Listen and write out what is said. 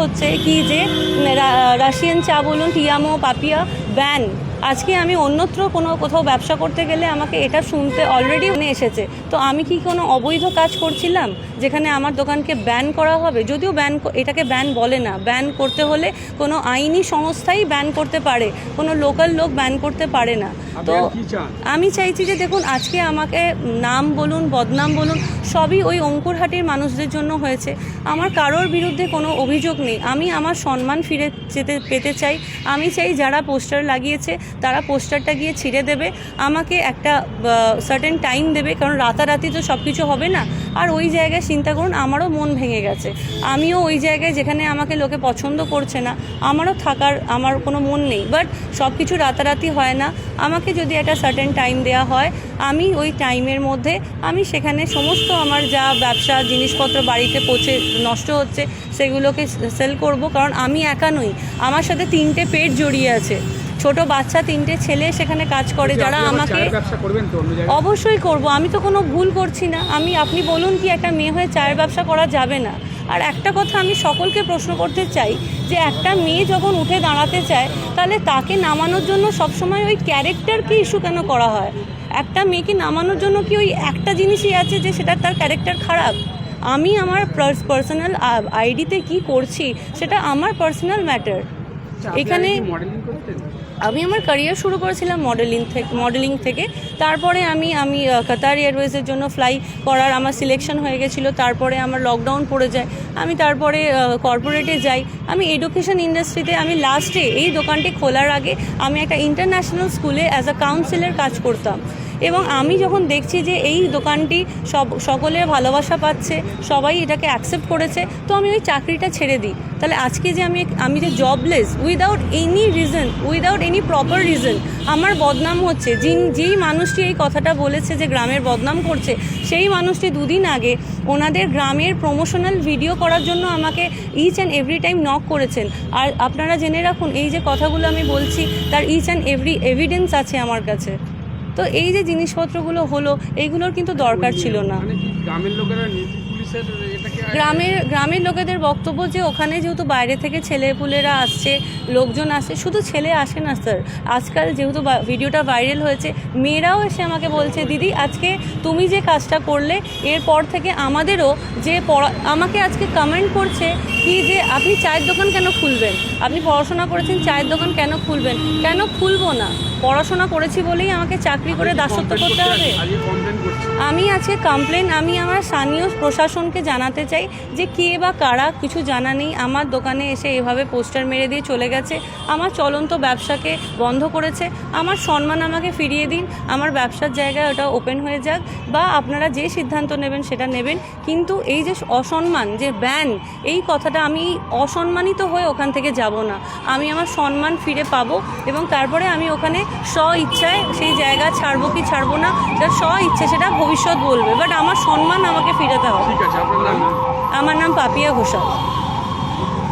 হচ্ছে কি যে রাশিয়ান চা বলুন টিয়ামো পাপিয়া ব্যান। আজকে আমি অন্যত্র কোনো কোথাও ব্যবসা করতে গেলে আমাকে এটা শুনতে অলরেডি এসেছে। তো আমি কি কোনো অবৈধ কাজ করছিলাম? যেখানে আমার দোকানকে ব্যান করা হবে? যদিও ব্যান এটাকে ব্যান বলে না। ব্যান করতে হলে কোনো আইনি সংস্থাই ব্যান করতে পারে। কোনো লোকাল লোক ব্যান করতে পারে না। তো আমি চাইছি যে দেখুন আজকে আমাকে নাম বলুন বদনাম বলুন সবই ওই অঙ্কুরহাটির মানুষদের জন্য হয়েছে। আমার কারোর বিরুদ্ধে কোনো অভিযোগ নেই। আমি আমার সম্মান ফিরে যেতে পেতে চাই। আমি চাই যারা পোস্টার লাগিয়েছে তারা পোস্টারটা গিয়ে ছিঁড়ে দেবে, আমাকে একটা সার্টেন টাইম দেবে, কারণ রাতারাতি তো সব কিছু হবে না। আর ওই জায়গায় চিন্তা করুন, আমারও মন ভেঙে গেছে। আমিও ওই জায়গায় যেখানে আমাকে লোকে পছন্দ করছে না, আমারও থাকার, আমার কোনো মন নেই। বাট সব কিছু রাতারাতি হয় না। আমাকে যদি একটা সার্টেন টাইম দেওয়া হয়, আমি ওই টাইমের মধ্যে, আমি সেখানে সমস্ত আমার যা ব্যবসা, জিনিসপত্র বাড়িতে পচে, নষ্ট হচ্ছে, সেগুলোকে সেল করব, কারণ আমি একা নই। আমার সাথে তিনটে পেট জড়িয়ে আছে। ছোট বাচ্চা তিনটে ছেলে সেখানে কাজ করে যারা আমাকে অবশ্যই করব। আমি তো কোনো ভুল করছি না। আমি আপনি বলুন কি একটা মেয়ে হয়ে চায়ের ব্যবসা করা যাবে না? আর একটা কথা আমি সকলকে প্রশ্ন করতে চাই যে একটা মেয়ে যখন উঠে দাঁড়াতে চায় তাহলে তাকে নামানোর জন্য সবসময় ওই ক্যারেক্টারকে ইস্যু কেন করা হয়? একটা মেয়েকে নামানোর জন্য কি ওই একটা জিনিসই আছে যে সেটা তার ক্যারেক্টার খারাপ? আমি আমার পার্সোনাল আইডিতে কি করছি সেটা আমার পার্সোনাল ম্যাটার এখানে আমি আমার ক্যারিয়ার শুরু করেছিলাম মডেলিং থেকে মডেলিং থেকে। তারপরে আমি আমি কাতার এয়ারওয়েজের জন্য ফ্লাই করার আমার সিলেকশন হয়ে গেছিল। তারপরে আমার লকডাউন পড়ে যায়। আমি তারপরে কর্পোরেটে যাই। আমি এডুকেশন ইন্ডাস্ট্রিতে আমি লাস্টে এই দোকানটি খোলার আগে আমি একটা ইন্টারন্যাশনাল স্কুলে অ্যাজ আ কাউন্সিলর কাজ করতাম। এবং আমি যখন দেখছি যে এই দোকানটি সব সকলের ভালোবাসা পাচ্ছে, সবাই এটাকে অ্যাকসেপ্ট করেছে, তো আমি ওই চাকরিটা ছেড়ে দিই। তাহলে আজকে যে আমি আমি যে jobless without any reason without any proper reason আমার বদনাম হচ্ছে যিন যেই মানুষটি এই কথাটা বলেছে যে গ্রামের বদনাম করছে, সেই মানুষটি দুদিন আগে ওনাদের গ্রামের প্রমোশনাল ভিডিও করার জন্য আমাকে each and every time knock করেছেন। আর আপনারা জেনে রাখুন, এই যে কথাগুলো আমি বলছি, তার ইচ অ্যান্ড এভরি এভিডেন্স আছে আমার কাছে। তো এই যে জিনিসপত্রগুলো হলো এইগুলোর কিন্তু দরকার ছিল না। মানে গ্রামের লোকেরা গ্রামের গ্রামের লোকেদের বক্তব্য যে ওখানে যেহেতু বাইরে থেকে ছেলেপুলেরা আসছে লোকজন আসছে শুধু ছেলে আসে না স্যার। আজকাল যেহেতু ভিডিওটা ভাইরাল হয়েছে মেয়েরাও এসে আমাকে বলছে দিদি আজকে তুমি যে কাজটা করলে এরপর থেকে আমাদেরও যে পড়া আমাকে আজকে কমেন্ট করছে কি যে আপনি চায়ের দোকান কেন খুলবেন? আপনি পড়াশোনা করেছেন চায়ের দোকান কেন খুলবেন? কেন খুলবো না? পড়াশোনা করেছি বলেই আমাকে চাকরি করে দাসত্ব করতে হবে। আমি আজকে কমপ্লেন আমি আমার স্থানীয় প্রশাসনকে জানাতে চাই যে কে বা কারা কিছু জানা নেই। আমার দোকানে এসে এভাবে পোস্টার মেরে দিয়ে চলে গেছে। আমার চলন্ত ব্যবসাকে বন্ধ করেছে। আমার সম্মান আমাকে ফিরিয়ে দিন। আমার ব্যবসার জায়গায় ওটা ওপেন হয়ে যাক বা আপনারা যে সিদ্ধান্ত নেবেন সেটা নেবেন। কিন্তু এই যে অসম্মান যে ব্যান এই কথাটা আমি অসম্মানিত হয়ে ওখান থেকে যাব না। আমি আমার সম্মান ফিরে পাবো এবং তারপরে আমি ওখানে স্ব ইচ্ছায় সেই জায়গা ছাড়বো কি ছাড়বো না সেটা স্ব ইচ্ছে সেটা ভবিষ্যৎ বলবে। বাট আমার সম্মান আমাকে ফিরাতে হবে। আমার নাম পাপিয়া ঘোষাল।